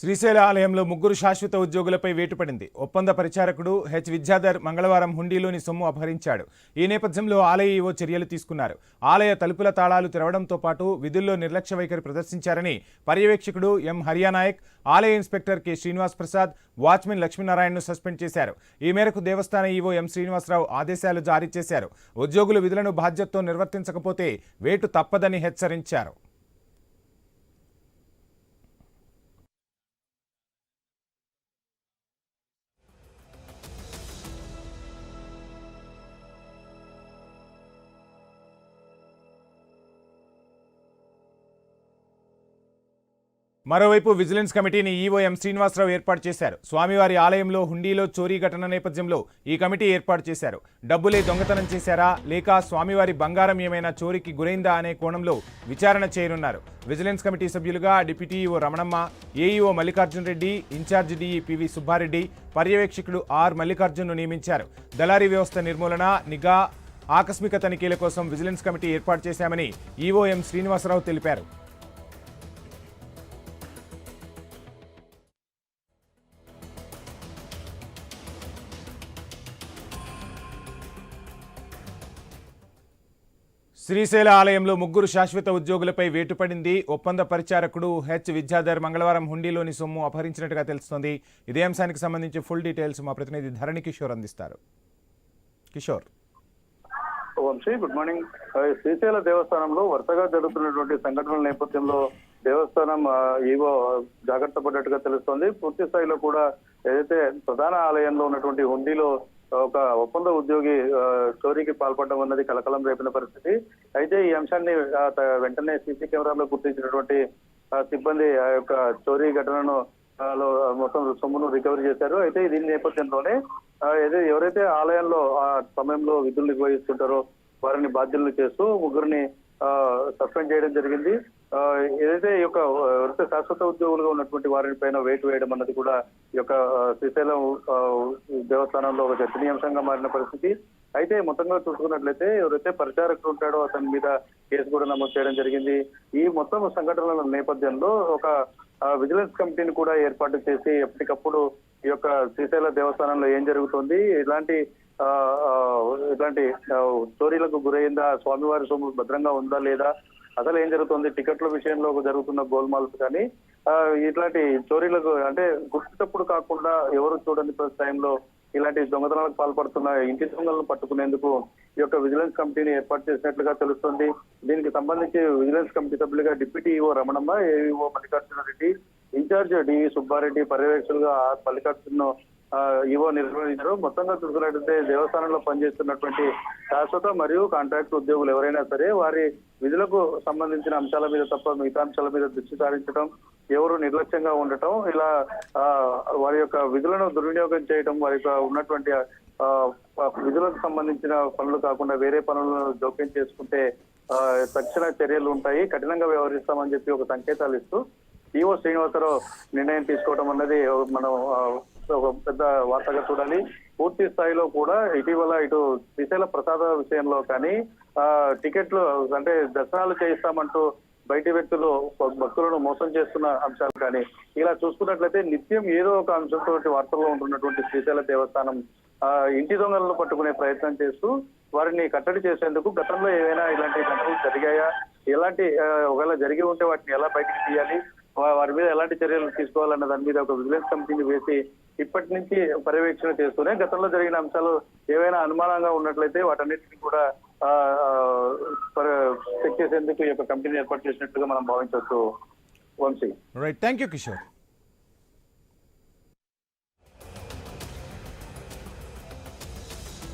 శ్రీశైల ఆలయంలో ముగ్గురు శాశ్వత ఉద్యోగులపై వేటు పడింది. ఒప్పంద పరిచారకుడు హెచ్ విద్యాధర్ మంగళవారం హుండీలోని సొమ్ము అపహరించాడు. ఈ నేపథ్యంలో ఆలయ ఈవో చర్యలు తీసుకున్నారు. ఆలయ తలుపుల తాళాలు తెరవడంతో పాటు విధుల్లో నిర్లక్ష్య వైఖరి ప్రదర్శించారని పర్యవేక్షకుడు ఎం హరియానాయక్ ఆలయ inspector K Srinivas Prasad watchman లక్ష్మీనారాయణను suspend చేశారు. ఈ మేరకు దేవస్థాన ఈవో ఎం శ్రీనివాసరావు ఆదేశాలు జారీ చేశారు. ఉద్యోగులు విధులను బాధ్యతతో నిర్వర్తించకపోతే వేటు తప్పదని హెచ్చరించారు. మరోవైపు విజిలెన్స్ కమిటీని ఈవో ఎం శ్రీనివాసరావు ఏర్పాటు చేశారు. స్వామివారి ఆలయంలో హుండీలో చోరీ ఘటన నేపథ్యంలో ఈ కమిటీ ఏర్పాటు చేశారు. డబ్బులే దొంగతనం చేశారా? లేక స్వామివారి బంగారం ఏమైనా చోరీకి గురైందా అనే కోణంలో విచారణ చేయనున్నారు. విజిలెన్స్ కమిటీ సభ్యులుగా deputy EO Ramanamma AEO Mallikarjun Reddy incharge DE PV Subbareddy పర్యవేక్షకుడు R మల్లికార్జున్ను నియమించారు. దళారీ వ్యవస్థ నిర్మూలన నిఘా ఆకస్మిక తనిఖీల కోసం విజిలెన్స్ కమిటీ ఏర్పాటు చేశామని ఈవో ఎం శ్రీనివాసరావు తెలిపారు. శ్రీశైల ఆలయంలో ముగ్గురు శాశ్వత ఉద్యోగులపై వేటుపడింది. ఒప్పంద పరిచారకుడు హెచ్ విద్యాధర్ మంగళవారం హుండీలోని సొమ్ము అపహరించినట్టుగా తెలుస్తోంది. ఇదే అంశానికి సంబంధించి ఫుల్ డీటెయిల్స్ మా ప్రతినిధి ధరణి కిషోర్ అందిస్తారు. Kishore. Vamshi good morning. Srisaila దేవస్థానంలో వరుసగా జరుగుతున్నటువంటి సంఘటనల నేపథ్యంలో దేవస్థానం ఈవో జాగ్రత్త పడ్డట్టుగా తెలుస్తోంది. పూర్తి స్థాయిలో కూడా ఏదైతే ప్రధాన ఆలయంలో ఉన్నటువంటి హుండీలో ఒక ఒప్పంద ఉద్యోగి స్టోరీకి చోరీకి పాల్పడడం అన్నది కలకలం రేపిన పరిస్థితి. అయితే ఈ అంశాన్ని వెంటనే సీసీ కెమెరాలో గుర్తించినటువంటి సిబ్బంది ఆ యొక్క చోరీ ఘటనను మొత్తం సొమ్మును రికవరీ చేశారు. అయితే దీని నేపథ్యంలోనే ఎవరైతే ఆలయంలో ఆ సమయంలో విధులు నిర్వహిస్తుంటారో వారిని బాధ్యులను చేస్తూ ముగ్గురిని సస్పెండ్ చేయడం జరిగింది. ఏదైతే ఈ యొక్క వృత్త శాశ్వత ఉద్యోగులుగా ఉన్నటువంటి వారిని పైన వేటు వేయడం అన్నది కూడా ఈ యొక్క శ్రీశైలం దేవస్థానంలో ఒక చర్చనీయాంశంగా మారిన పరిస్థితి. అయితే మొత్తంగా చూసుకున్నట్లయితే ఎవరైతే పరిచారకుడు ఉంటాడో అతని మీద కేసు కూడా నమోదు చేయడం జరిగింది. ఈ మొత్తం సంఘటనల నేపథ్యంలో ఒక విజిలెన్స్ కమిటీని కూడా ఏర్పాటు చేసి ఎప్పటికప్పుడు ఈ యొక్క శ్రీశైల దేవస్థానంలో ఏం జరుగుతుంది ఇలాంటి ఆ, ఇలాంటి చోరీలకు గురైందా స్వామివారి సొమ్ము భద్రంగా ఉందా లేదా అసలు ఏం జరుగుతుంది? టికెట్ల విషయంలో జరుగుతున్న గోల్మాల్స్ కానీ ఇట్లాంటి చోరీలకు అంటే గుర్తుటప్పుడు కాకుండా ఎవరు చూడని టైంలో ఇలాంటి దొంగతనాలకు పాల్పడుతున్న ఇంటి దొంగలను పట్టుకునేందుకు ఈ యొక్క విజిలెన్స్ కమిటీని ఏర్పాటు చేసినట్లుగా తెలుస్తుంది. దీనికి సంబంధించి విజిలెన్స్ కమిటీ సభ్యులుగా deputy EO Ramanamma AEO Mallikarjuna Reddy in charge D V Subbareddy పర్యవేక్షకులుగా R Mallikarjun EO నిర్వహించారు. మొత్తంగా చూసుకున్నట్లయితే దేవస్థానంలో పనిచేస్తున్నటువంటి శాశ్వత మరియు కాంట్రాక్ట్ ఉద్యోగులు ఎవరైనా సరే వారి విధులకు సంబంధించిన అంశాల మీద తప్ప మిగతా అంశాల మీద దృష్టి సారించడం ఎవరు నిర్లక్ష్యంగా ఉండటం ఇలా వారి యొక్క విధులను దుర్వినియోగం చేయడం వారి యొక్క ఉన్నటువంటి విధులకు సంబంధించిన పనులు కాకుండా వేరే పనులను జోక్యం చేసుకుంటే తక్షణ చర్యలు ఉంటాయి. కఠినంగా వ్యవహరిస్తామని చెప్పి ఒక సంకేతాలు ఇస్తూ ఈవో శ్రీనివాసరావు నిర్ణయం తీసుకోవడం అన్నది మనం ఒక పెద్ద వార్తగా చూడాలి. పూర్తి స్థాయిలో కూడా ఇటీవల ఇటు శ్రీశైల ప్రసాద విషయంలో కానీ ఆ టికెట్లు అంటే దర్శనాలు చేయిస్తామంటూ బయటి వ్యక్తులు భక్తులను మోసం చేస్తున్న అంశాలు కానీ ఇలా చూసుకున్నట్లయితే నిత్యం ఏదో ఒక అంశంతో వార్తల్లో ఉంటున్నటువంటి శ్రీశైల దేవస్థానం ఆ ఇంటి దొంగలను పట్టుకునే ప్రయత్నం చేస్తూ వారిని కట్టడి చేసేందుకు గతంలో ఏవైనా ఇలాంటి ఘటనలు జరిగాయా? ఎలాంటి ఒకవేళ జరిగి ఉంటే వాటిని ఎలా బయటికి తీయాలి? వారి మీద ఎలాంటి చర్యలు తీసుకోవాలన్న దాని మీద ఒక విజిలెన్స్ కమిటీని వేసి ఇప్పటి నుంచి పర్యవేక్షణ చేస్తూనే గతంలో జరిగిన అంశాలు ఏవైనా అనుమానంగా ఉన్నట్లయితే వాటన్నిటిని కూడా చెక్ చేసేందుకు ఈ యొక్క కంపెనీ ఏర్పాటు చేసినట్టుగా మనం భావించవచ్చు Vamshi. Right thank you Kishore